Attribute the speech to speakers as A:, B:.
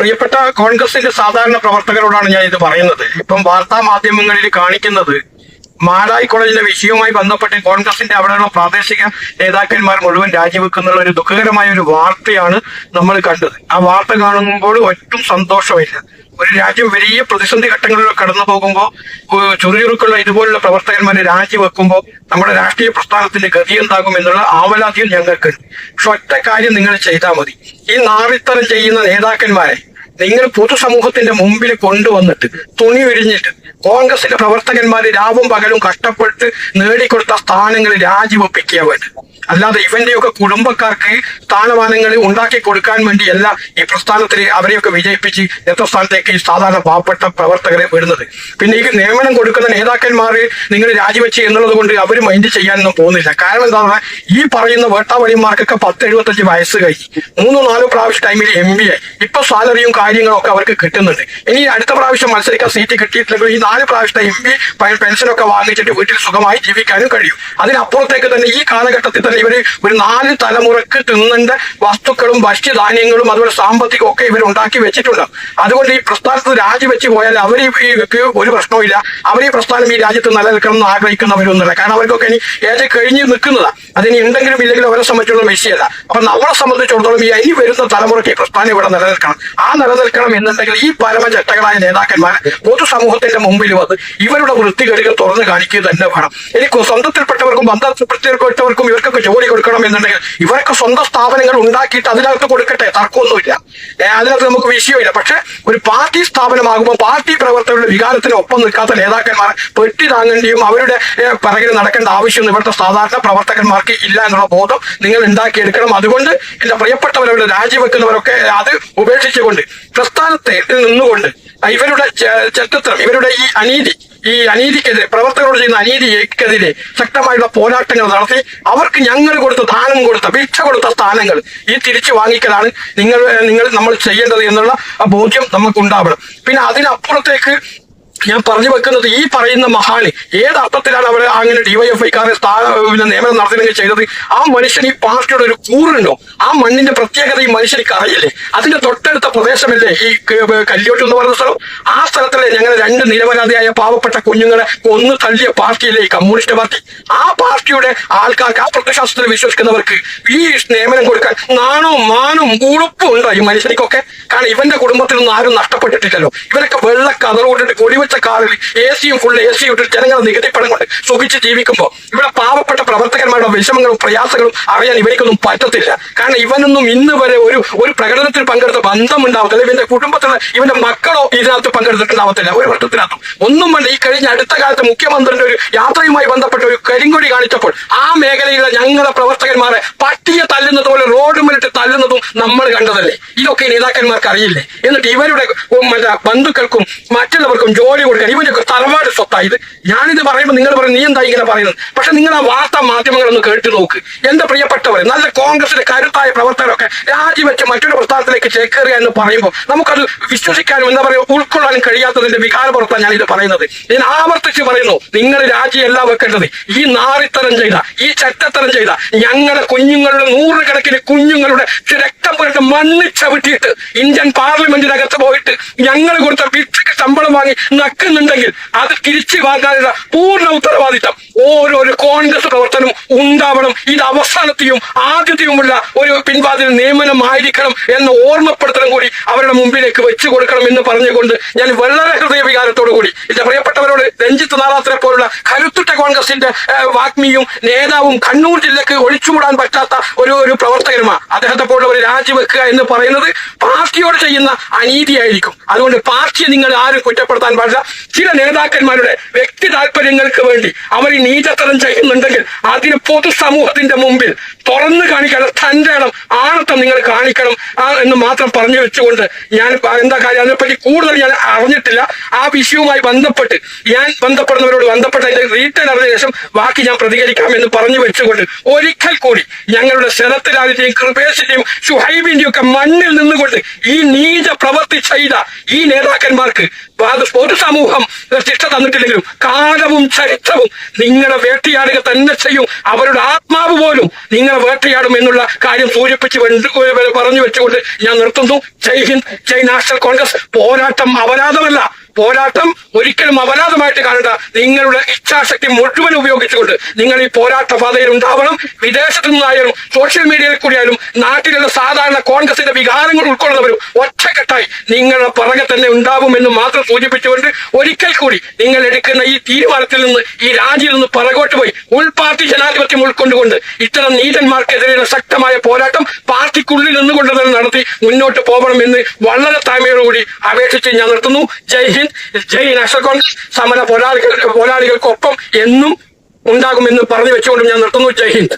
A: പ്രിയപ്പെട്ട കോൺഗ്രസിന്റെ സാധാരണ പ്രവർത്തകരോടാണ് ഞാൻ ഇത് പറയുന്നത്. ഇപ്പം വാർത്താ മാധ്യമങ്ങളിൽ കാണിക്കുന്നത് മാടായി കോളേജിലെ വിഷയവുമായി ബന്ധപ്പെട്ട് കോൺഗ്രസിന്റെ അവിടെയുള്ള പ്രാദേശിക നേതാക്കന്മാർ മുഴുവൻ രാജിവെക്കുന്നുള്ള ഒരു ദുഃഖകരമായ ഒരു വാർത്തയാണ് നമ്മൾ കണ്ടത്. ആ വാർത്ത കാണുമ്പോൾ ഒട്ടും സന്തോഷമില്ല. ഒരു രാജ്യം വലിയ പ്രതിസന്ധി ഘട്ടങ്ങളിലൂടെ കടന്നു പോകുമ്പോൾ ചുറിയുറുക്കുള്ള ഇതുപോലുള്ള പ്രവർത്തകന്മാരെ രാജിവെക്കുമ്പോൾ നമ്മുടെ രാഷ്ട്രീയ പ്രസ്ഥാനത്തിന്റെ ഗതി എന്താകും എന്നുള്ള ആവലാദ്യം ഞങ്ങൾക്കുണ്ട്. പക്ഷെ ഒറ്റ കാര്യം നിങ്ങൾ ചെയ്താൽ മതി. ഈ നാറിത്തരം ചെയ്യുന്ന നേതാക്കന്മാരെ നിങ്ങൾ പൊതുസമൂഹത്തിന്റെ മുമ്പിൽ കൊണ്ടുവന്നിട്ട് തുണി ഒരിഞ്ഞിട്ട് കോൺഗ്രസിന്റെ പ്രവർത്തകന്മാര് രാവും പകലും കഷ്ടപ്പെട്ട് നേടിക്കൊടുത്ത സ്ഥാനങ്ങൾ രാജിവെപ്പിക്കുക അല്ലാതെ ഇവന്റെയൊക്കെ കുടുംബക്കാർക്ക് സ്ഥാനമാനങ്ങൾ ഉണ്ടാക്കി കൊടുക്കാൻ വേണ്ടിയല്ല ഈ പ്രസ്ഥാനത്തിൽ അവരെയൊക്കെ വിജയിപ്പിച്ച് നേതൃസ്ഥാനത്തേക്ക് സാധാരണ പാവപ്പെട്ട പ്രവർത്തകരെ വിടുന്നത്. പിന്നെ ഈ നിയമനം കൊടുക്കുന്ന നേതാക്കന്മാർ നിങ്ങൾ രാജിവെച്ച് എന്നുള്ളത് കൊണ്ട് അവർ മൈൻഡ് ചെയ്യാനൊന്നും പോകുന്നില്ല. കാരണം എന്താ ഈ പറയുന്ന വേട്ടാവളിമാർക്കൊക്കെ പത്ത് എഴുപത്തഞ്ച് വയസ്സ് കഴിഞ്ഞ് മൂന്നോ നാലോ പ്രാവശ്യം ടൈമിൽ എം ബി ആയി. ഇപ്പൊ സാലറിയും കാര്യങ്ങളും ഒക്കെ അവർക്ക് കിട്ടുന്നുണ്ട്. ഇനി അടുത്ത പ്രാവശ്യം മത്സരിക്കാൻ സീറ്റ് കിട്ടിയിട്ടില്ലെങ്കിൽ ഈ നാല് പ്രാവശ്യത്തെ എം ബി പെൻഷനൊക്കെ വാങ്ങിച്ചിട്ട് വീട്ടിൽ സുഖമായി ജീവിക്കാനും കഴിയും. അതിനപ്പുറത്തേക്ക് തന്നെ ഈ കാലഘട്ടത്തിൽ തന്നെ ഇവർ ഒരു നാല് തലമുറയ്ക്ക് തിന്നേണ്ട വസ്തുക്കളും ഭക്ഷ്യധാന്യങ്ങളും അതുപോലെ സാമ്പത്തികം ഒക്കെ ഇവർ ഉണ്ടാക്കി വെച്ചിട്ടുണ്ട്. അതുകൊണ്ട് ഈ പ്രസ്ഥാനത്ത് രാജിവെച്ച് പോയാൽ അവർ ഒരു പ്രശ്നവുമില്ല അവർ ഈ പ്രസ്ഥാനം ഈ രാജ്യത്ത് നിലനിൽക്കണം എന്ന് ആഗ്രഹിക്കുന്നവരൊന്നുമില്ല കാരണം അവർക്കൊക്കെ ഇനി ഏറെ കഴിഞ്ഞ് നിൽക്കുന്നതാ. അതിന് ഉണ്ടെങ്കിലും ഇല്ലെങ്കിലും അവരെ സംബന്ധിച്ചുള്ള വിഷയമല്ല. അപ്പൊ നമ്മളെ സംബന്ധിച്ചിടത്തോളം ഈ ഇനി വരുന്ന തലമുറയ്ക്ക് പ്രസ്ഥാനം ഇവിടെ നിലനിൽക്കണം. ആ നിലനിൽക്കണം എന്നുണ്ടെങ്കിൽ ഈ പരമചട്ടകളായ നേതാക്കന്മാർ പൊതുസമൂഹത്തിന്റെ മുമ്പിൽ വന്ന് ഇവരുടെ വൃത്തികേടുകൾ തുറന്നു കാണിക്കുക തന്നെ വേണം. എനിക്ക് സ്വന്തത്തിൽപ്പെട്ടവർക്കും ബന്ധത്തിൽപ്പെട്ടവർക്കും ഇവർക്കൊക്കെ ജോലി കൊടുക്കണം എന്നുണ്ടെങ്കിൽ ഇവരൊക്കെ സ്വന്തം സ്ഥാപനങ്ങൾ ഉണ്ടാക്കിയിട്ട് അതിനകത്ത് കൊടുക്കട്ടെ? തർക്കമൊന്നുമില്ല. അതിനകത്ത് നമുക്ക് വിഷയമില്ല. പക്ഷെ ഒരു പാർട്ടി സ്ഥാപനമാകുമ്പോൾ പാർട്ടി പ്രവർത്തകരുടെ വികാരത്തിന് ഒപ്പം നിൽക്കാത്ത നേതാക്കന്മാർ പെട്ടി താങ്ങേണ്ടിയും അവരുടെ പിറകിൽ നടക്കേണ്ട ആവശ്യമൊന്നും ഇവിടുത്തെ സാധാരണ പ്രവർത്തകന്മാർക്ക് ഇല്ല എന്നുള്ള ബോധം നിങ്ങൾ ഉണ്ടാക്കിയെടുക്കണം. അതുകൊണ്ട് എന്റെ പ്രിയപ്പെട്ടവരവരുടെ രാജിവെക്കുന്നവരൊക്കെ അത് ഉപേക്ഷിച്ചുകൊണ്ട് പ്രസ്ഥാനത്തെ നിന്നുകൊണ്ട് ഇവരുടെ ചരിത്രം ഇവരുടെ ഈ അനീതി ഈ അനീതിക്കെതിരെ പ്രവർത്തകരോട് ചെയ്യുന്ന അനീതിക്കെതിരെ ശക്തമായുള്ള പോരാട്ടങ്ങൾ നടത്തി അവർക്ക് ഞങ്ങൾ കൊടുത്ത ദാനം കൊടുത്ത ഭിക്ഷ കൊടുത്ത സ്ഥാനങ്ങൾ ഈ തിരിച്ചു വാങ്ങിക്കലാണ് നിങ്ങൾ നിങ്ങൾ നമ്മൾ ചെയ്യേണ്ടത് എന്നുള്ള ബോധ്യം നമുക്ക് ഉണ്ടാവണം പിന്നെ അതിനപ്പുറത്തേക്ക് ഞാൻ പറഞ്ഞു വെക്കുന്നത് ഈ പറയുന്ന മഹാന് ഏത് അർത്ഥത്തിലാണ് അവർ അങ്ങനെ ഡിവൈഎഫ്ഐക്കാരെ പിന്നെ നിയമനം നടത്തുകയും ചെയ്തത്? ആ മനുഷ്യൻ ഈ പാർട്ടിയുടെ ഒരു കൂറുണ്ടോ? ആ മണ്ണിന്റെ പ്രത്യേകത ഈ മനുഷ്യർക്ക് അറിയില്ലേ? അതിന്റെ തൊട്ടടുത്ത പ്രദേശമല്ലേ ഈ കല്യോട്ട് എന്ന് പറയുന്ന സ്ഥലം? ആ സ്ഥലത്തിലെ ഞങ്ങൾ രണ്ട് നിരപരാധിയായ പാവപ്പെട്ട കുഞ്ഞുങ്ങളെ കൊന്നു തള്ളിയ പാർട്ടിയിലെ ഈ കമ്മ്യൂണിസ്റ്റ് പാർട്ടി. ആ പാർട്ടിയുടെ ആൾക്കാർക്ക് ആ പ്രത്യശാസ്ത്രത്തിൽ വിശ്വസിക്കുന്നവർക്ക് ഈ നിയമനം കൊടുക്കാൻ നാണവും മാനവും ഉളുപ്പും ഉണ്ടോ ഈ മനുഷ്യനിക്കൊക്കെ? കാരണം ഇവന്റെ കുടുംബത്തിൽ നിന്നും ആരും നഷ്ടപ്പെട്ടിട്ടില്ലല്ലോ. ഇവരൊക്കെ വെള്ള കതറുകൊണ്ടിട്ട് കൊടിവെച്ച കാറിൽ എ സിയും ഫുൾ എ സി ഇട്ട് ജനങ്ങൾ നികുതിപ്പണം കൊണ്ട് സുഖിച്ച് ജീവിക്കുമ്പോൾ ഇവിടെ പാവപ്പെട്ട പ്രവർത്തകന്മാരുടെ വിഷമങ്ങളും പ്രയാസങ്ങളും അറിയാൻ ഇവർക്കൊന്നും പറ്റത്തില്ല. കാരണം ഇവനൊന്നും ഇന്ന് വരെ ഒരു ഒരു പ്രകടനത്തിൽ പങ്കെടുത്ത ബന്ധം ഉണ്ടാവത്തില്ല ഇവന്റെ കുടുംബത്തിലെ ഇവന്റെ മക്കളോ ഇതിനകത്ത് പങ്കെടുത്തിട്ടുണ്ടാവത്തില്ല. ഒരു വർഷത്തിനകത്തും. ഒന്നും വേണ്ട. ഈ കഴിഞ്ഞ അടുത്ത കാലത്ത് മുഖ്യമന്ത്രിയുടെ ഒരു യാത്രയുമായി ബന്ധപ്പെട്ട ഒരു കരിങ്കൊടി കാണിച്ചപ്പോൾ ആ മേഖലയിലെ ഞങ്ങളുടെ പ്രവർത്തകന്മാരെ പട്ടിയെ തല്ലുന്നത് പോലെ റോഡ് മുന്നിട്ട് തല്ലുന്നതും നമ്മൾ കണ്ടതല്ലേ? ഇതൊക്കെ നേതാക്കന്മാർക്ക് അറിയില്ലേ? എന്നിട്ട് ഇവരുടെ മറ്റേ ബന്ധുക്കൾക്കും മറ്റുള്ളവർക്കും ജോലി കൊടുക്കാൻ. ഇവന്റെ തറവാട് സ്വത്തായി ഇത്. ഞാനിത് പറയുമ്പോൾ നിങ്ങൾ പറയും നീ എന്താ ഇങ്ങനെ പറയുന്നത്? പക്ഷെ നിങ്ങൾ ആ വാർത്താ മാധ്യമങ്ങളൊന്ന് കേട്ടു നോക്ക്. എന്റെ പ്രിയപ്പെട്ടവരെ നല്ല കോൺഗ്രസിന്റെ കരുത്തായ പ്രവർത്തകരൊക്കെ രാജിവെച്ച് മറ്റൊരു പ്രസ്ഥാനത്തിലേക്ക് ചേക്കേറുക എന്ന് പറയുമ്പോൾ നമുക്കത് വിശ്വസിക്കാനും എന്താ പറയുക ഉൾക്കൊള്ളാനും കഴിയാത്തതിന്റെ വികാരപുറത്താണ് ഞാൻ ഇത് പറയുന്നത്. ഞാൻ ആവർത്തിച്ച് പറയുന്നു നിങ്ങൾ രാജിയല്ല വെക്കേണ്ടത്. ഈ നാറിത്തരം ചെയ്ത ഈ ചട്ടത്തരം ചെയ്ത ഞങ്ങളുടെ കുഞ്ഞുങ്ങളുടെ നൂറുകണക്കിന് കുഞ്ഞുങ്ങളുടെ രക്തം പുരട്ട് മണ്ണ് ചവിട്ടിയിട്ട് ഇന്ത്യൻ പാർലമെന്റിനകത്ത് പോയിട്ട് ഞങ്ങൾ കൊടുത്ത വിത്തക്ക് ശമ്പളം വാങ്ങി നക്കുന്നുണ്ടെങ്കിൽ അത് തിരിച്ചു വാങ്ങാനുള്ള പൂർണ ഉത്തരവാദിത്തം. ഓരോരോ കോൺഗ്രസ് പ്രവർത്തനം ഉണ്ടാവണം. ഇത് അവസാനത്തെയും ആദ്യത്തെയുമുള്ള ഒരു പിൻവാതിൽ നിയമനമായിരിക്കണം എന്ന ഓർമ്മപ്പെടുത്തലും കൂടി അവരുടെ മുമ്പിലേക്ക് വെച്ചു കൊടുക്കണം എന്ന് പറഞ്ഞുകൊണ്ട് ഞാൻ വളരെ ഹൃദയ വികാരത്തോടു കൂടി എന്റെ പ്രിയപ്പെട്ടവരോട് രഞ്ജിത്ത് നാറാത്തിനെ പോലുള്ള കരുത്തുറ്റ കോൺഗ്രസിന്റെ വാഗ്മിയും നേതാവും കണ്ണൂർ ജില്ലക്ക് ഒഴിച്ചുകൂടാൻ പറ്റാത്ത ഒരു ഒരു പ്രവർത്തകനുമാണ് അദ്ദേഹത്തെ പോലുള്ളവർ രാജിവെക്കുക എന്ന് പറയുന്നത് പാർട്ടിയോട് ചെയ്യുന്ന അനീതിയായിരിക്കും. അതുകൊണ്ട് പാർട്ടിയെ നിങ്ങൾ ആരും കുറ്റപ്പെടുത്താൻ പാടില്ല. ചില നേതാക്കന്മാരുടെ വ്യക്തി താല്പര്യങ്ങൾക്ക് വേണ്ടി അവർ നീചത്തരം ചെയ്യുന്നുണ്ടെങ്കിൽ അതിന് പൊതുസമൂഹത്തിന്റെ മുമ്പിൽ തുറന്നു കാണിക്കണം. ഇടം ആണത്തം നിങ്ങൾ കാണിക്കണം ആ എന്ന് മാത്രം പറഞ്ഞു വെച്ചുകൊണ്ട് ഞാൻ എന്താ കാര്യം? അതിനെപ്പറ്റി കൂടുതൽ ഞാൻ അറിഞ്ഞിട്ടില്ല. ആ വിഷയവുമായി ബന്ധപ്പെട്ട് ഞാൻ ബന്ധപ്പെടുന്നവരോട് ബന്ധപ്പെട്ട് അതിന്റെ റീറ്റേൺ അറിഞ്ഞ ശേഷം ബാക്കി ഞാൻ പ്രതികരിക്കാം എന്ന് പറഞ്ഞു വെച്ചുകൊണ്ട് ഒരിക്കൽ കൂടി ഞങ്ങളുടെ ശരത്ലാലിന്റെയും കൃപേശിന്റെയും ഷുഹൈബിന്റെയും ഒക്കെ മണ്ണിൽ നിന്നുകൊണ്ട് ഈ നീച പ്രവൃത്തി ചെയ്ത ഈ നേതാക്കന്മാർക്ക് അത് പൊതു
B: സമൂഹം ശിക്ഷ തന്നിട്ടില്ലെങ്കിലും കാലവും ചരിത്രവും നിങ്ങളെ വേട്ടയാടുക തന്നെ ചെയ്യും. അവരുടെ ആത്മാവ് പോലും നിങ്ങളെ വേട്ടയാടും എന്നുള്ള കാര്യം സൂചിപ്പിച്ച് പറഞ്ഞു വെച്ചുകൊണ്ട് ഞാൻ നിർത്തുന്നു. ജയ് ഹിന്ദ് ജയ് നാഷണൽ കോൺഗ്രസ്. പോരാട്ടം അപരാധമല്ല. പോരാട്ടം ഒരിക്കലും അപരാധമായിട്ട് കാണുക നിങ്ങളുടെ ഇച്ഛാശക്തി മുഴുവൻ ഉപയോഗിച്ചുകൊണ്ട് നിങ്ങൾ ഈ പോരാട്ട പാതയിൽ ഉണ്ടാവണം. വിദേശത്തു നിന്നായാലും സോഷ്യൽ മീഡിയയിൽ കൂടിയായാലും നാട്ടിലുള്ള സാധാരണ കോൺഗ്രസിന്റെ വികാരങ്ങൾ ഉൾക്കൊള്ളുന്നവരും ഒറ്റക്കെട്ടായി നിങ്ങളുടെ പുറകെ തന്നെ ഉണ്ടാവുമെന്ന് മാത്രം സൂചിപ്പിച്ചുകൊണ്ട് ഒരിക്കൽ കൂടി നിങ്ങൾ എടുക്കുന്ന ഈ തീരുമാനത്തിൽ നിന്ന് ഈ രാജ്യത്ത് നിന്ന് പുറകോട്ട് പോയി ഉൾപാർട്ടി ജനാധിപത്യം ഉൾക്കൊണ്ടുകൊണ്ട് ഇത്തരം നീതന്മാർക്കെതിരെയുള്ള ശക്തമായ പോരാട്ടം പാർട്ടിക്കുള്ളിൽ നിന്നുകൊണ്ട് തന്നെ നടത്തി മുന്നോട്ട് പോകണമെന്ന് വളരെ താഴ്മയോടുകൂടി അപേക്ഷിച്ച് ഞാൻ നിർത്തുന്നു. ജയ് ഹിന്ദ് ജയ് നാഷണൽ കോൺഗ്രസ് സമര പോരാളികൾ പോരാളികൾക്കൊപ്പം എന്നും ഉണ്ടാകുമെന്ന് പറഞ്ഞു വെച്ചുകൊണ്ട് ഞാൻ നിർത്തുന്നു. ജയ് ഹിന്ദ്.